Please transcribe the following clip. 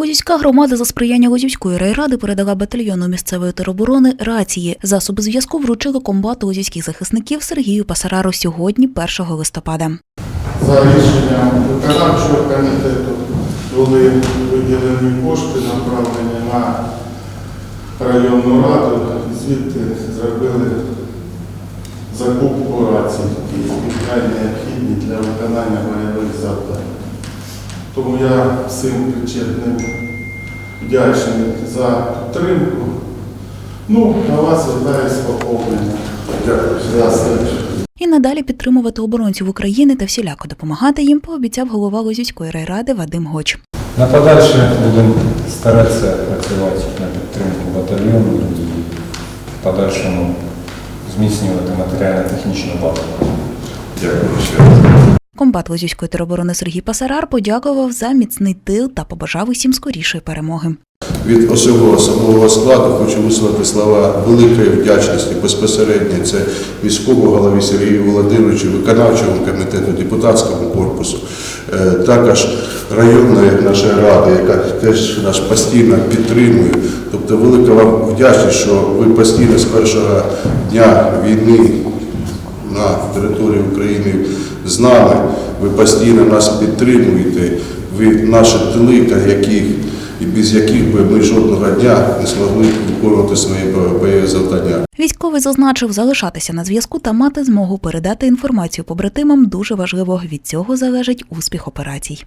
Лозівська громада за сприяння Лозівської райради передала батальйону місцевої тероборони рації. Засоби зв'язку вручили комбату лозівських захисників Сергію Пасарару сьогодні, 1 листопада. За рішенням виконавчого комітету були виділені кошти, направлені на районну раду, звідти зробили закупку рацій, які необхідні для виконання бойових завдань. Тому я всім причетним вдячний за підтримку. Ну, на вас звертаюсь поповнення. Дякую. Дякую. І надалі підтримувати оборонців України та всіляко допомагати їм пообіцяв голова Лозівської райради Вадим Гоч. На подальше будемо старатися працювати на підтримку батальйону і в подальшому зміцнювати матеріально-технічну базу. Дякую ще раз. Комбат Лозівської тероборони Сергій Пасарар подякував за міцний тил та побажав усім скорішої перемоги. Від особового особового складу хочу висловити слова великої вдячності безпосередньо це міському голові Сергію Володимировичу, виконавчому комітету, депутатському корпусу, е, також районної нашої ради, яка теж нас постійно підтримує. Тобто велика вам вдячність, що ви постійно з першого дня війни на території України з нами. Ви постійно нас підтримуєте. Ви наші тили, яких і без яких би ми жодного дня не змогли виконувати свої бойові завдання. Військовий зазначив, залишатися на зв'язку та мати змогу передати інформацію побратимам дуже важливо. Від цього залежить успіх операцій.